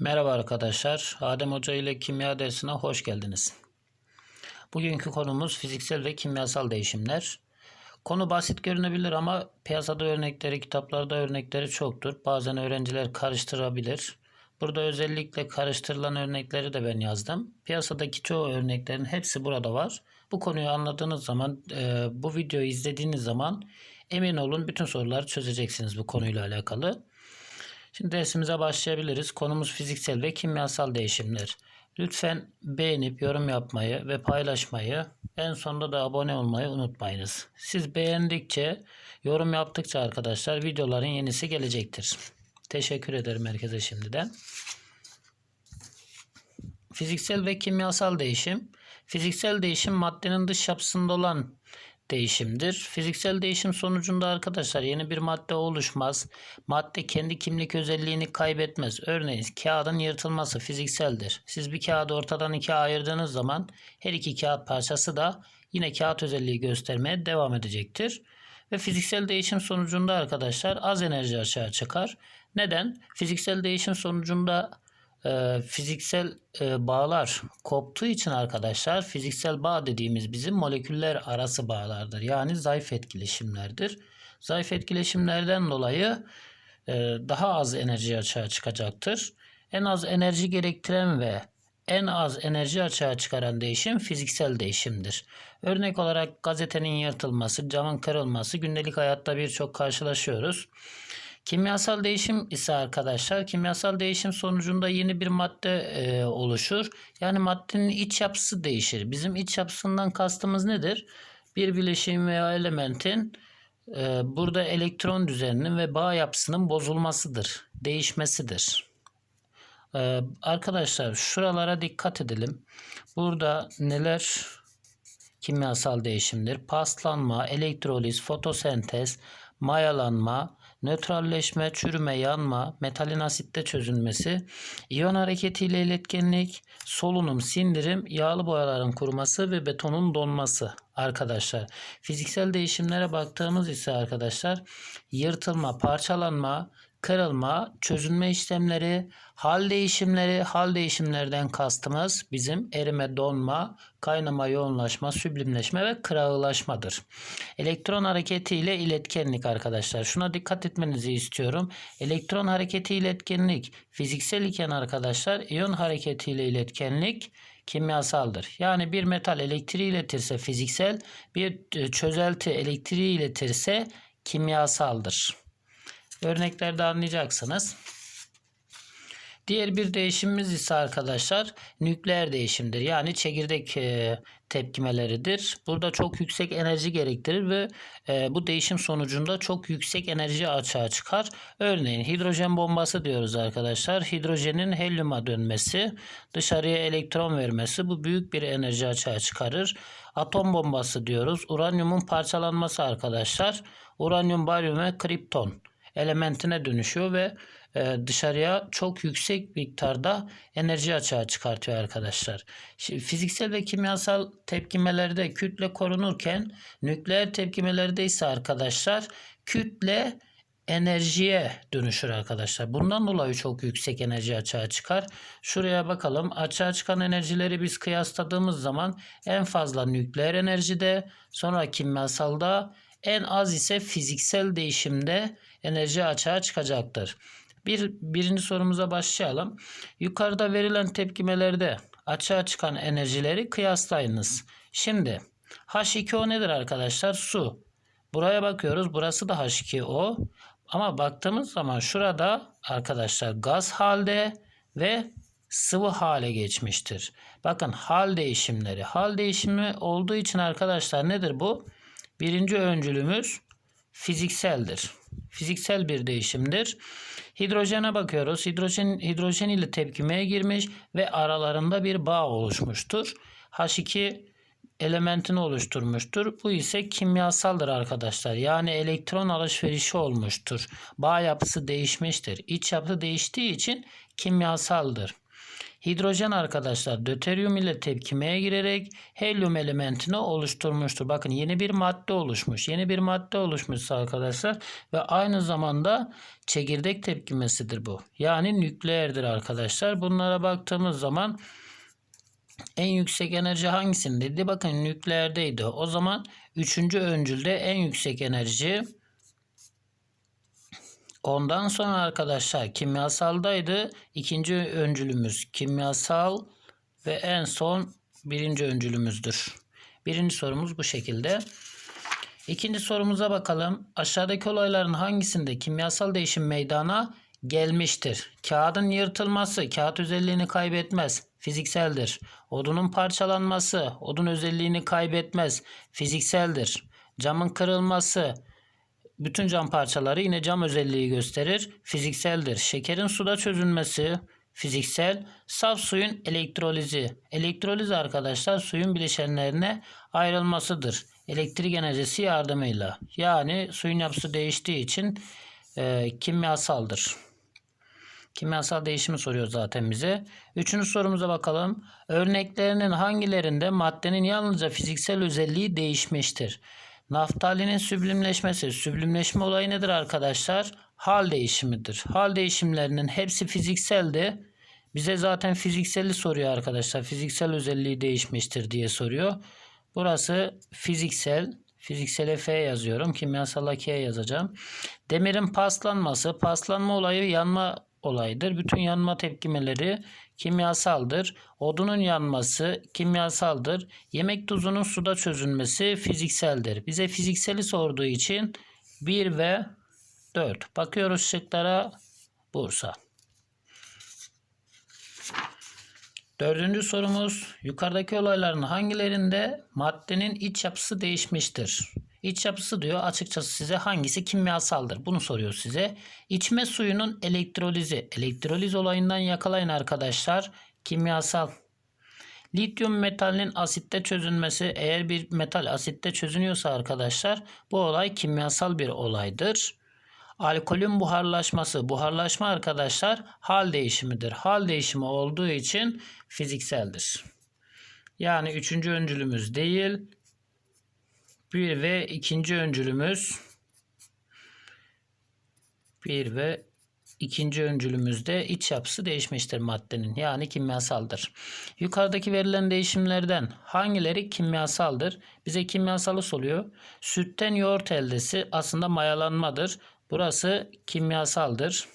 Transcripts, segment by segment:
Merhaba arkadaşlar. Adem Hoca ile kimya dersine hoş geldiniz. Bugünkü konumuz fiziksel ve kimyasal değişimler. Konu basit görünebilir ama piyasada örnekleri, kitaplarda örnekleri çoktur. Bazen öğrenciler karıştırabilir. Burada özellikle karıştırılan örnekleri de ben yazdım. Piyasadaki çoğu örneklerin hepsi burada var. Bu konuyu anladığınız zaman, e, bu videoyu izlediğiniz zaman emin olun bütün soruları çözeceksiniz bu konuyla alakalı. Şimdi dersimize başlayabiliriz. Konumuz fiziksel ve kimyasal değişimler. Lütfen beğenip yorum yapmayı ve paylaşmayı, en sonunda da abone olmayı unutmayınız. Siz beğendikçe, yorum yaptıkça arkadaşlar videoların yenisi gelecektir. Teşekkür ederim herkese şimdiden. Fiziksel ve kimyasal değişim. Fiziksel değişim maddenin dış yapısında olan değişimdir. Fiziksel değişim sonucunda arkadaşlar yeni bir madde oluşmaz. Madde kendi kimlik özelliğini kaybetmez. Örneğin kağıdın yırtılması fizikseldir. Siz bir kağıdı ortadan ikiye ayırdığınız zaman her iki kağıt parçası da yine kağıt özelliği göstermeye devam edecektir. Ve fiziksel değişim sonucunda arkadaşlar az enerji açığa çıkar. Neden? Fiziksel değişim sonucunda e, fiziksel e, bağlar koptuğu için arkadaşlar fiziksel bağ dediğimiz bizim moleküller arası bağlardır. Yani zayıf etkileşimlerdir. Zayıf etkileşimlerden dolayı e, daha az enerji açığa çıkacaktır. En az enerji gerektiren ve en az enerji açığa çıkaran değişim fiziksel değişimdir. Örnek olarak gazetenin yırtılması, camın kırılması gündelik hayatta birçok karşılaşıyoruz. Kimyasal değişim ise arkadaşlar kimyasal değişim sonucunda yeni bir madde e, oluşur. Yani maddenin iç yapısı değişir. Bizim iç yapısından kastımız nedir? Bir bileşim veya elementin e, burada elektron düzeninin ve bağ yapısının bozulmasıdır, değişmesidir. E, arkadaşlar şuralara dikkat edelim. Burada neler kimyasal değişimdir? Paslanma, elektroliz, fotosentez, mayalanma, nötralleşme, çürüme, yanma, metalin asitte çözülmesi, iyon hareketiyle iletkenlik, solunum, sindirim, yağlı boyaların kuruması ve betonun donması arkadaşlar. Fiziksel değişimlere baktığımız ise arkadaşlar yırtılma, parçalanma, kırılma, çözünme işlemleri, hal değişimleri, hal değişimlerden kastımız bizim erime, donma, kaynama, yoğunlaşma, süblimleşme ve kırağılaşmadır. Elektron hareketi ile iletkenlik arkadaşlar. Şuna dikkat etmenizi istiyorum. Elektron hareketi iletkenlik fiziksel iken arkadaşlar iyon hareketi ile iletkenlik kimyasaldır. Yani bir metal elektriği iletirse fiziksel, bir çözelti elektriği iletirse kimyasaldır. Örneklerde anlayacaksınız. Diğer bir değişimimiz ise arkadaşlar nükleer değişimdir. Yani çekirdek e, tepkimeleridir. Burada çok yüksek enerji gerektirir ve e, bu değişim sonucunda çok yüksek enerji açığa çıkar. Örneğin hidrojen bombası diyoruz arkadaşlar. Hidrojenin helyuma dönmesi, dışarıya elektron vermesi bu büyük bir enerji açığa çıkarır. Atom bombası diyoruz. Uranyumun parçalanması arkadaşlar. Uranyum, baryum ve kripton elementine dönüşüyor ve e, dışarıya çok yüksek miktarda enerji açığa çıkartıyor arkadaşlar. Şimdi fiziksel ve kimyasal tepkimelerde kütle korunurken nükleer tepkimelerde ise arkadaşlar kütle enerjiye dönüşür arkadaşlar. Bundan dolayı çok yüksek enerji açığa çıkar. Şuraya bakalım. Açığa çıkan enerjileri biz kıyasladığımız zaman en fazla nükleer enerjide, sonra kimyasalda, en az ise fiziksel değişimde enerji açığa çıkacaktır. Bir, birinci sorumuza başlayalım. Yukarıda verilen tepkimelerde açığa çıkan enerjileri kıyaslayınız. Şimdi H2O nedir arkadaşlar? Su. Buraya bakıyoruz. Burası da H2O. Ama baktığımız zaman şurada arkadaşlar gaz halde ve sıvı hale geçmiştir. Bakın hal değişimleri. Hal değişimi olduğu için arkadaşlar nedir bu? Birinci öncülümüz fizikseldir. Fiziksel bir değişimdir. Hidrojene bakıyoruz. Hidrojen, hidrojen ile tepkimeye girmiş ve aralarında bir bağ oluşmuştur. H2 elementini oluşturmuştur. Bu ise kimyasaldır arkadaşlar. Yani elektron alışverişi olmuştur. Bağ yapısı değişmiştir. İç yapısı değiştiği için kimyasaldır. Hidrojen arkadaşlar döteryum ile tepkimeye girerek helyum elementini oluşturmuştur. Bakın yeni bir madde oluşmuş. Yeni bir madde oluşmuşsa arkadaşlar ve aynı zamanda çekirdek tepkimesidir bu. Yani nükleerdir arkadaşlar. Bunlara baktığımız zaman en yüksek enerji hangisindeydi? Bakın nükleerdeydi. O zaman üçüncü öncülde en yüksek enerji Ondan sonra arkadaşlar kimyasaldaydı. İkinci öncülümüz kimyasal ve en son birinci öncülümüzdür. Birinci sorumuz bu şekilde. İkinci sorumuza bakalım. Aşağıdaki olayların hangisinde kimyasal değişim meydana gelmiştir? Kağıdın yırtılması kağıt özelliğini kaybetmez. Fizikseldir. Odunun parçalanması odun özelliğini kaybetmez. Fizikseldir. Camın kırılması bütün cam parçaları yine cam özelliği gösterir. Fizikseldir. Şekerin suda çözülmesi fiziksel. Saf suyun elektrolizi. Elektroliz arkadaşlar suyun bileşenlerine ayrılmasıdır. Elektrik enerjisi yardımıyla. Yani suyun yapısı değiştiği için e, kimyasaldır. Kimyasal değişimi soruyor zaten bize. Üçüncü sorumuza bakalım. Örneklerinin hangilerinde maddenin yalnızca fiziksel özelliği değişmiştir? Naftalinin süblimleşmesi. Süblimleşme olayı nedir arkadaşlar? Hal değişimidir. Hal değişimlerinin hepsi fizikseldi. Bize zaten fizikseli soruyor arkadaşlar. Fiziksel özelliği değişmiştir diye soruyor. Burası fiziksel. Fiziksele F yazıyorum. Kimyasala K yazacağım. Demirin paslanması. Paslanma olayı yanma olayıdır. Bütün yanma tepkimeleri kimyasaldır. Odunun yanması kimyasaldır. Yemek tuzunun suda çözülmesi fizikseldir. Bize fizikseli sorduğu için 1 ve 4. Bakıyoruz şıklara Bursa. Dördüncü sorumuz yukarıdaki olayların hangilerinde maddenin iç yapısı değişmiştir? İç yapısı diyor açıkçası size hangisi kimyasaldır? Bunu soruyor size. İçme suyunun elektrolizi. Elektroliz olayından yakalayın arkadaşlar. Kimyasal. Lityum metalinin asitte çözünmesi eğer bir metal asitte çözünüyorsa arkadaşlar bu olay kimyasal bir olaydır. Alkolün buharlaşması. Buharlaşma arkadaşlar hal değişimidir. Hal değişimi olduğu için fizikseldir. Yani üçüncü öncülümüz değil. Bir ve ikinci öncülümüz bir ve ikinci öncülümüzde iç yapısı değişmiştir maddenin. Yani kimyasaldır. Yukarıdaki verilen değişimlerden hangileri kimyasaldır? Bize kimyasalı soruyor. Sütten yoğurt eldesi aslında mayalanmadır. Burası kimyasaldır.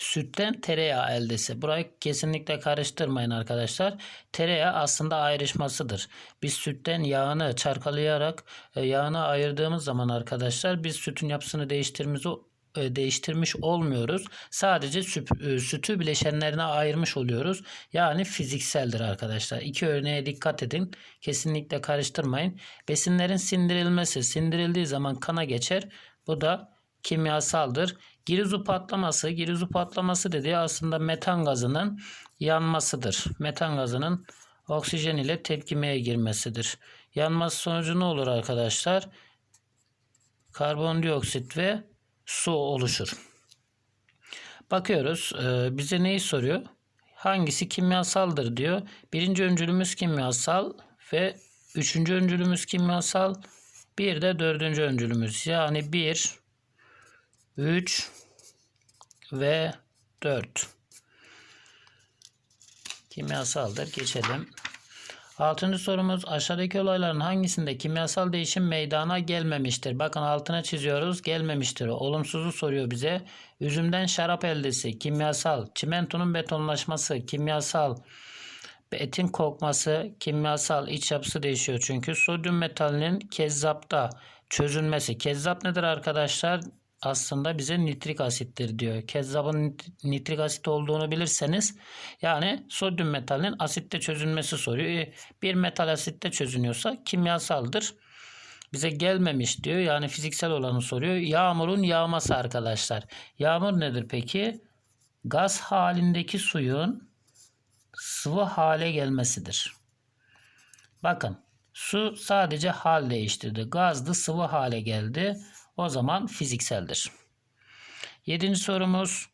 Sütten tereyağı eldesi. Burayı kesinlikle karıştırmayın arkadaşlar. Tereyağı aslında ayrışmasıdır. Biz sütten yağını çarkalayarak e, yağını ayırdığımız zaman arkadaşlar biz sütün yapısını değiştirmiş, değiştirmiş olmuyoruz. Sadece e, sütü bileşenlerine ayırmış oluyoruz. Yani fizikseldir arkadaşlar. İki örneğe dikkat edin. Kesinlikle karıştırmayın. Besinlerin sindirilmesi. Sindirildiği zaman kana geçer. Bu da kimyasaldır. Girizu patlaması, girizu patlaması dediği aslında metan gazının yanmasıdır. Metan gazının oksijen ile tepkimeye girmesidir. Yanması sonucu ne olur arkadaşlar? Karbondioksit ve su oluşur. Bakıyoruz e, bize neyi soruyor? Hangisi kimyasaldır diyor. Birinci öncülümüz kimyasal ve üçüncü öncülümüz kimyasal. Bir de dördüncü öncülümüz. Yani bir, üç, ve 4. Kimyasaldır. Geçelim. Altıncı sorumuz aşağıdaki olayların hangisinde kimyasal değişim meydana gelmemiştir? Bakın altına çiziyoruz. Gelmemiştir. Olumsuzu soruyor bize. Üzümden şarap eldesi kimyasal. Çimentonun betonlaşması kimyasal. Etin kokması kimyasal. iç yapısı değişiyor çünkü. Sodyum metalinin kezzapta çözünmesi. Kezzap nedir arkadaşlar? Aslında bize nitrik asittir diyor. Kezzabın nitrik asit olduğunu bilirseniz yani sodyum metalinin asitte çözünmesi soruyor. E, bir metal asitte çözünüyorsa kimyasaldır. Bize gelmemiş diyor. Yani fiziksel olanı soruyor. Yağmurun yağması arkadaşlar. Yağmur nedir peki? Gaz halindeki suyun sıvı hale gelmesidir. Bakın su sadece hal değiştirdi. Gazdı sıvı hale geldi. O zaman fizikseldir. Yedinci sorumuz.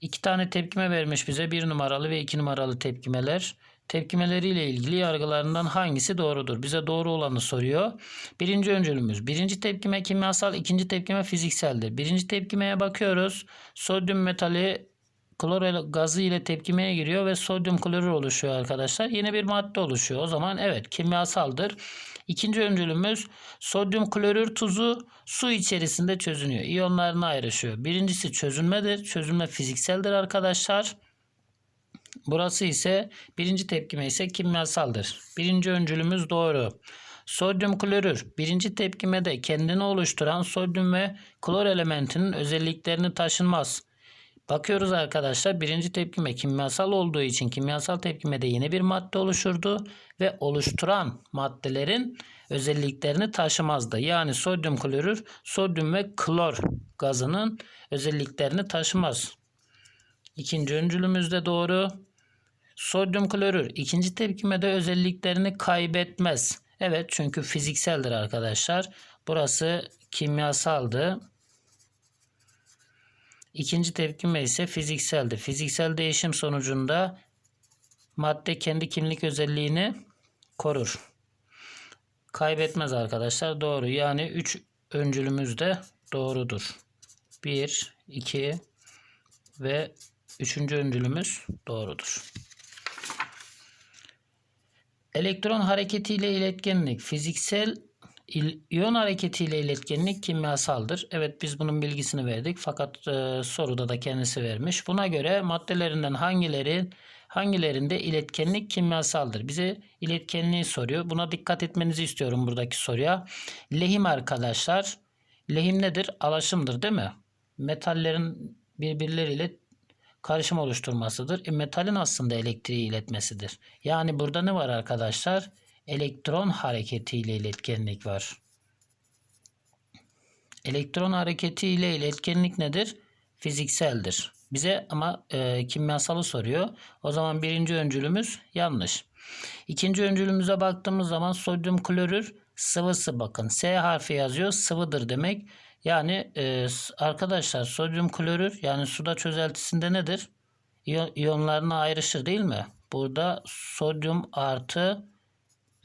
İki tane tepkime vermiş bize. Bir numaralı ve iki numaralı tepkimeler. Tepkimeleriyle ilgili yargılarından hangisi doğrudur? Bize doğru olanı soruyor. Birinci öncülümüz. Birinci tepkime kimyasal, ikinci tepkime fizikseldir. Birinci tepkimeye bakıyoruz. Sodyum metali klor gazı ile tepkimeye giriyor ve sodyum klorür oluşuyor arkadaşlar. Yeni bir madde oluşuyor. O zaman evet kimyasaldır. İkinci öncülümüz sodyum klorür tuzu su içerisinde çözünüyor. İyonlarına ayrışıyor. Birincisi çözünmedir. Çözünme fizikseldir arkadaşlar. Burası ise birinci tepkime ise kimyasaldır. Birinci öncülümüz doğru. Sodyum klorür birinci tepkimede kendini oluşturan sodyum ve klor elementinin özelliklerini taşınmaz. Bakıyoruz arkadaşlar birinci tepkime kimyasal olduğu için kimyasal tepkimede yeni bir madde oluşurdu ve oluşturan maddelerin özelliklerini taşımazdı. Yani sodyum klorür sodyum ve klor gazının özelliklerini taşımaz. İkinci öncülümüz de doğru. Sodyum klorür ikinci tepkimede özelliklerini kaybetmez. Evet çünkü fizikseldir arkadaşlar. Burası kimyasaldı. İkinci tepkime ise fizikseldi. Fiziksel değişim sonucunda madde kendi kimlik özelliğini korur. Kaybetmez arkadaşlar. Doğru. Yani 3 öncülümüz de doğrudur. 1, 2 ve 3. öncülümüz doğrudur. Elektron hareketiyle iletkenlik fiziksel İyon hareketiyle iletkenlik kimyasaldır. Evet biz bunun bilgisini verdik fakat e, soruda da kendisi vermiş. Buna göre maddelerinden hangileri hangilerinde iletkenlik kimyasaldır? Bize iletkenliği soruyor. Buna dikkat etmenizi istiyorum buradaki soruya. Lehim arkadaşlar. Lehim nedir? Alaşımdır değil mi? Metallerin birbirleriyle karışım oluşturmasıdır. E, metalin aslında elektriği iletmesidir. Yani burada ne var arkadaşlar? Elektron hareketiyle iletkenlik var. Elektron hareketiyle iletkenlik nedir? Fizikseldir. Bize ama e, kimyasalı soruyor. O zaman birinci öncülümüz yanlış. İkinci öncülümüze baktığımız zaman sodyum klorür sıvısı bakın. S harfi yazıyor sıvıdır demek. Yani e, arkadaşlar sodyum klorür yani suda çözeltisinde nedir? İyon, iyonlarına ayrışır değil mi? Burada sodyum artı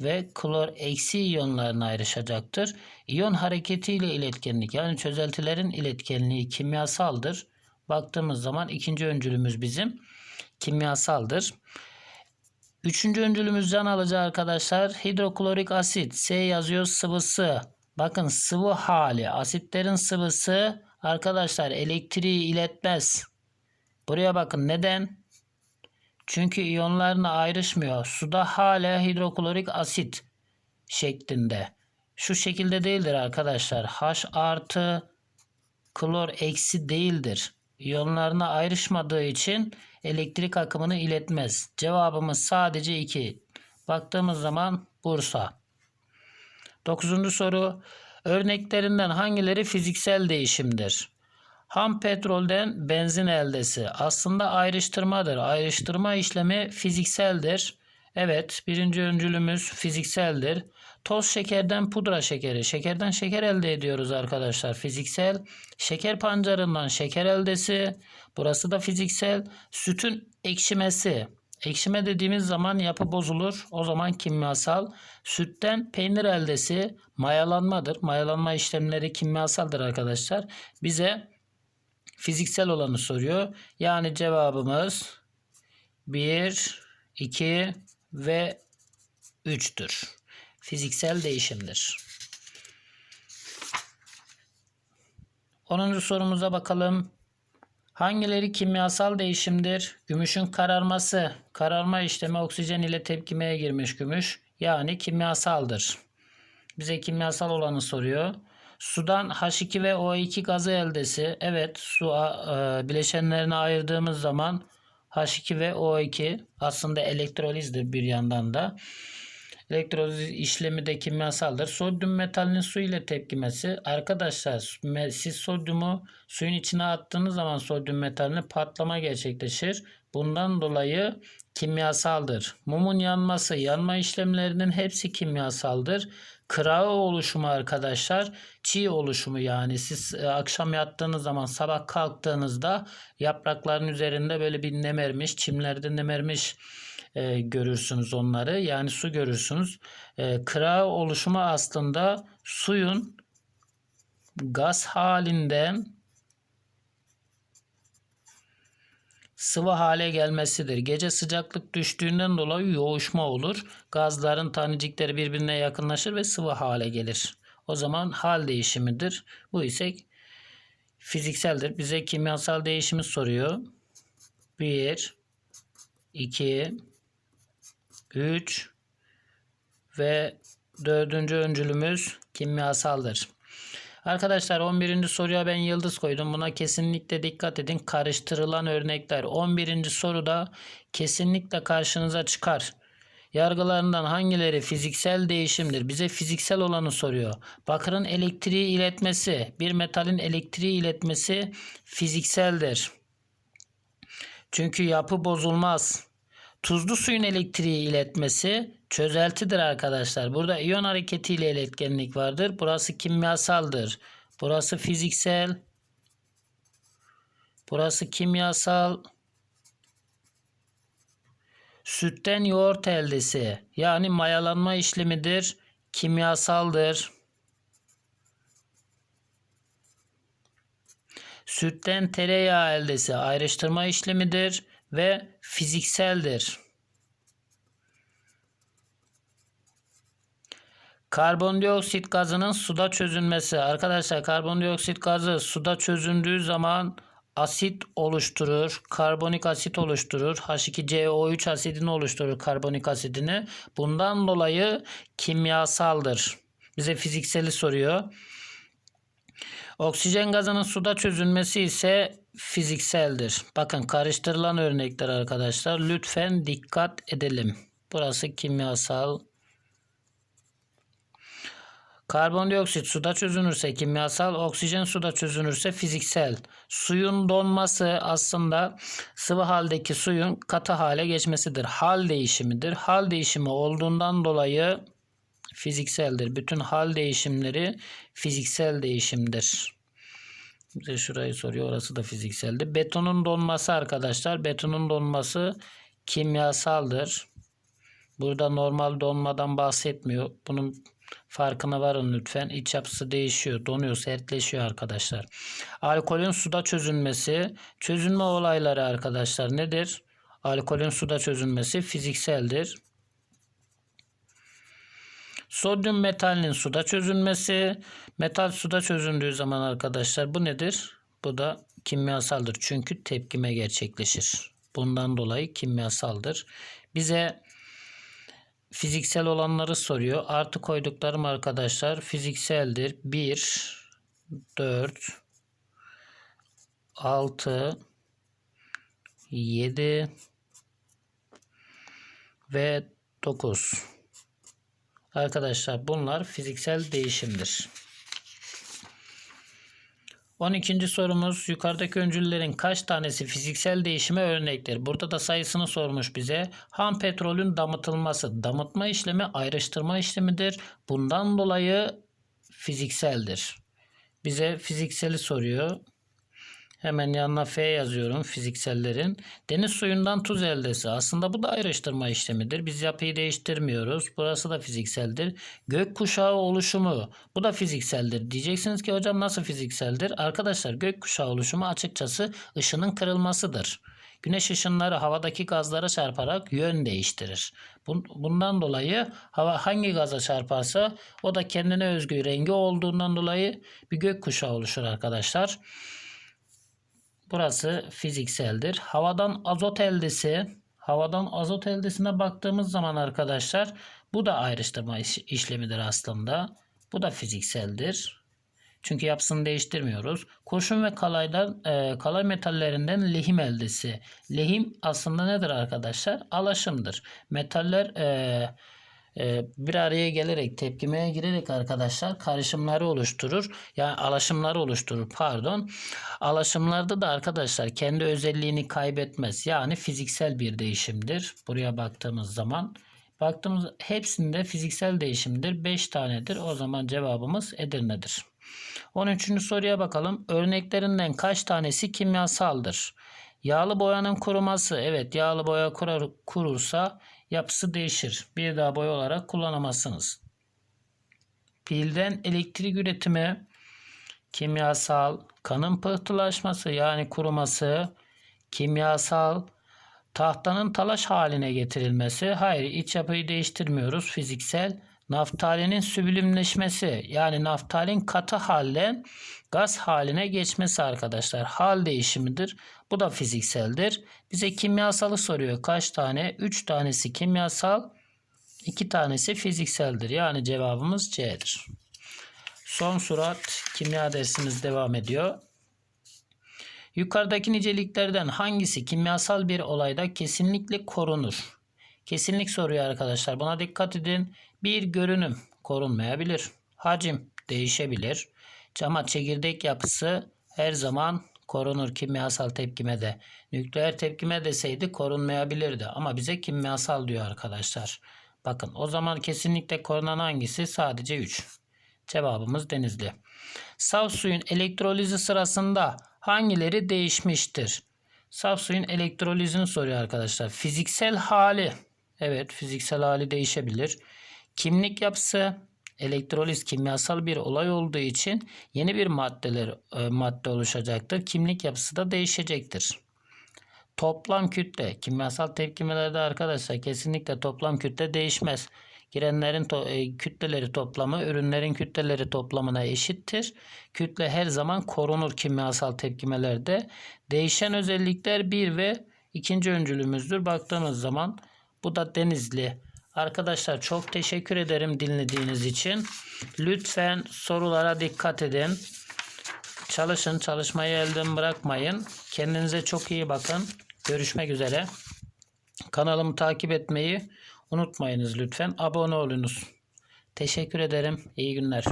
ve klor eksi iyonlarına ayrışacaktır. İyon hareketiyle iletkenlik yani çözeltilerin iletkenliği kimyasaldır. Baktığımız zaman ikinci öncülümüz bizim kimyasaldır. Üçüncü öncülümüz can alıcı arkadaşlar. Hidroklorik asit. S yazıyor sıvısı. Bakın sıvı hali. Asitlerin sıvısı arkadaşlar elektriği iletmez. Buraya bakın neden? Çünkü iyonlarına ayrışmıyor. Suda hala hidroklorik asit şeklinde. Şu şekilde değildir arkadaşlar. H artı klor eksi değildir. İyonlarına ayrışmadığı için elektrik akımını iletmez. Cevabımız sadece 2. Baktığımız zaman Bursa. Dokuzuncu soru. Örneklerinden hangileri fiziksel değişimdir? Ham petrolden benzin eldesi aslında ayrıştırmadır. Ayrıştırma işlemi fizikseldir. Evet birinci öncülümüz fizikseldir. Toz şekerden pudra şekeri. Şekerden şeker elde ediyoruz arkadaşlar. Fiziksel. Şeker pancarından şeker eldesi. Burası da fiziksel. Sütün ekşimesi. Ekşime dediğimiz zaman yapı bozulur. O zaman kimyasal. Sütten peynir eldesi mayalanmadır. Mayalanma işlemleri kimyasaldır arkadaşlar. Bize fiziksel olanı soruyor. Yani cevabımız 1, 2 ve 3'tür. Fiziksel değişimdir. 10. sorumuza bakalım. Hangileri kimyasal değişimdir? Gümüşün kararması. Kararma işlemi oksijen ile tepkimeye girmiş gümüş. Yani kimyasaldır. Bize kimyasal olanı soruyor. Sudan H2 ve O2 gazı eldesi. Evet su e, bileşenlerini ayırdığımız zaman H2 ve O2 aslında elektrolizdir bir yandan da. Elektroliz işlemi de kimyasaldır. Sodyum metalinin su ile tepkimesi. Arkadaşlar siz sodyumu suyun içine attığınız zaman sodyum metalini patlama gerçekleşir. Bundan dolayı kimyasaldır. Mumun yanması, yanma işlemlerinin hepsi kimyasaldır. Kırağı oluşumu arkadaşlar çiğ oluşumu yani siz e, akşam yattığınız zaman sabah kalktığınızda yaprakların üzerinde böyle bir nemermiş çimlerde nemermiş e, görürsünüz onları yani su görürsünüz. E, kırağı oluşumu aslında suyun gaz halinden sıvı hale gelmesidir. Gece sıcaklık düştüğünden dolayı yoğuşma olur. Gazların tanecikleri birbirine yakınlaşır ve sıvı hale gelir. O zaman hal değişimidir. Bu ise fizikseldir. Bize kimyasal değişimi soruyor. 1 2 3 ve dördüncü öncülümüz kimyasaldır. Arkadaşlar 11. soruya ben yıldız koydum. Buna kesinlikle dikkat edin. Karıştırılan örnekler. 11. soruda kesinlikle karşınıza çıkar. Yargılarından hangileri fiziksel değişimdir? Bize fiziksel olanı soruyor. Bakırın elektriği iletmesi, bir metalin elektriği iletmesi fizikseldir. Çünkü yapı bozulmaz. Tuzlu suyun elektriği iletmesi çözeltidir arkadaşlar. Burada iyon hareketiyle iletkenlik vardır. Burası kimyasaldır. Burası fiziksel. Burası kimyasal. Sütten yoğurt eldesi yani mayalanma işlemidir. Kimyasaldır. Sütten tereyağı eldesi ayrıştırma işlemidir ve fizikseldir. Karbondioksit gazının suda çözünmesi. Arkadaşlar karbondioksit gazı suda çözündüğü zaman asit oluşturur. Karbonik asit oluşturur. H2CO3 asidini oluşturur karbonik asidini. Bundan dolayı kimyasaldır. Bize fizikseli soruyor. Oksijen gazının suda çözünmesi ise fizikseldir. Bakın karıştırılan örnekler arkadaşlar. Lütfen dikkat edelim. Burası kimyasal. Karbondioksit suda çözünürse kimyasal, oksijen suda çözünürse fiziksel. Suyun donması aslında sıvı haldeki suyun katı hale geçmesidir. Hal değişimidir. Hal değişimi olduğundan dolayı fizikseldir. Bütün hal değişimleri fiziksel değişimdir. Bize şurayı soruyor. Orası da fizikseldi. Betonun donması arkadaşlar. Betonun donması kimyasaldır. Burada normal donmadan bahsetmiyor. Bunun farkına varın lütfen. İç yapısı değişiyor. Donuyor, sertleşiyor arkadaşlar. Alkolün suda çözünmesi. Çözünme olayları arkadaşlar nedir? Alkolün suda çözünmesi fizikseldir. Sodyum metalinin suda çözünmesi. Metal suda çözündüğü zaman arkadaşlar bu nedir? Bu da kimyasaldır. Çünkü tepkime gerçekleşir. Bundan dolayı kimyasaldır. Bize fiziksel olanları soruyor. Artı koyduklarım arkadaşlar fizikseldir. 1, 4, 6, 7 ve 9. Arkadaşlar bunlar fiziksel değişimdir. 12. sorumuz yukarıdaki öncüllerin kaç tanesi fiziksel değişime örnektir? Burada da sayısını sormuş bize. Ham petrolün damıtılması, damıtma işlemi ayrıştırma işlemidir. Bundan dolayı fizikseldir. Bize fizikseli soruyor. Hemen yanına F yazıyorum fiziksellerin. Deniz suyundan tuz eldesi. Aslında bu da ayrıştırma işlemidir. Biz yapıyı değiştirmiyoruz. Burası da fizikseldir. Gök kuşağı oluşumu. Bu da fizikseldir. Diyeceksiniz ki hocam nasıl fizikseldir? Arkadaşlar gök kuşağı oluşumu açıkçası ışının kırılmasıdır. Güneş ışınları havadaki gazlara çarparak yön değiştirir. Bundan dolayı hava hangi gaza çarparsa o da kendine özgü rengi olduğundan dolayı bir gök kuşağı oluşur arkadaşlar. Burası fizikseldir. Havadan azot eldesi, havadan azot eldesine baktığımız zaman arkadaşlar bu da ayrıştırma işlemidir aslında. Bu da fizikseldir. Çünkü yapısını değiştirmiyoruz. Kurşun ve kalaydan, e, kalay metallerinden lehim eldesi. Lehim aslında nedir arkadaşlar? Alaşımdır. Metaller e, bir araya gelerek tepkimeye girerek arkadaşlar karışımları oluşturur. Yani alaşımları oluşturur pardon. Alaşımlarda da arkadaşlar kendi özelliğini kaybetmez. Yani fiziksel bir değişimdir. Buraya baktığımız zaman Baktığımız hepsinde fiziksel değişimdir. 5 tanedir. O zaman cevabımız Edirne'dir. 13. soruya bakalım. Örneklerinden kaç tanesi kimyasaldır? Yağlı boyanın kuruması. Evet yağlı boya kurar, kurursa yapısı değişir. Bir daha boya olarak kullanamazsınız. Pilden elektrik üretimi, kimyasal, kanın pıhtılaşması yani kuruması, kimyasal, tahtanın talaş haline getirilmesi, hayır iç yapıyı değiştirmiyoruz, fiziksel, naftalinin süblimleşmesi yani naftalin katı halden gaz haline geçmesi arkadaşlar. Hal değişimidir. Bu da fizikseldir. Bize kimyasalı soruyor. Kaç tane? 3 tanesi kimyasal, 2 tanesi fizikseldir. Yani cevabımız C'dir. Son surat kimya dersimiz devam ediyor. Yukarıdaki niceliklerden hangisi kimyasal bir olayda kesinlikle korunur? Kesinlik soruyor arkadaşlar. Buna dikkat edin. Bir görünüm korunmayabilir. Hacim değişebilir. Ama çekirdek yapısı her zaman korunur kimyasal tepkimede. Nükleer tepkime deseydi korunmayabilirdi. Ama bize kimyasal diyor arkadaşlar. Bakın o zaman kesinlikle korunan hangisi? Sadece 3. Cevabımız denizli. Saf suyun elektrolizi sırasında hangileri değişmiştir? Saf suyun elektrolizini soruyor arkadaşlar. Fiziksel hali. Evet fiziksel hali değişebilir. Kimlik yapısı. Elektroliz kimyasal bir olay olduğu için yeni bir maddeler e, madde oluşacaktır. Kimlik yapısı da değişecektir. Toplam kütle kimyasal tepkimelerde arkadaşlar kesinlikle toplam kütle değişmez. Girenlerin to- e, kütleleri toplamı ürünlerin kütleleri toplamına eşittir. Kütle her zaman korunur kimyasal tepkimelerde. Değişen özellikler bir ve ikinci öncülümüzdür. Baktığımız zaman bu da denizli. Arkadaşlar çok teşekkür ederim dinlediğiniz için. Lütfen sorulara dikkat edin. Çalışın, çalışmayı elden bırakmayın. Kendinize çok iyi bakın. Görüşmek üzere. Kanalımı takip etmeyi unutmayınız lütfen. Abone olunuz. Teşekkür ederim. İyi günler.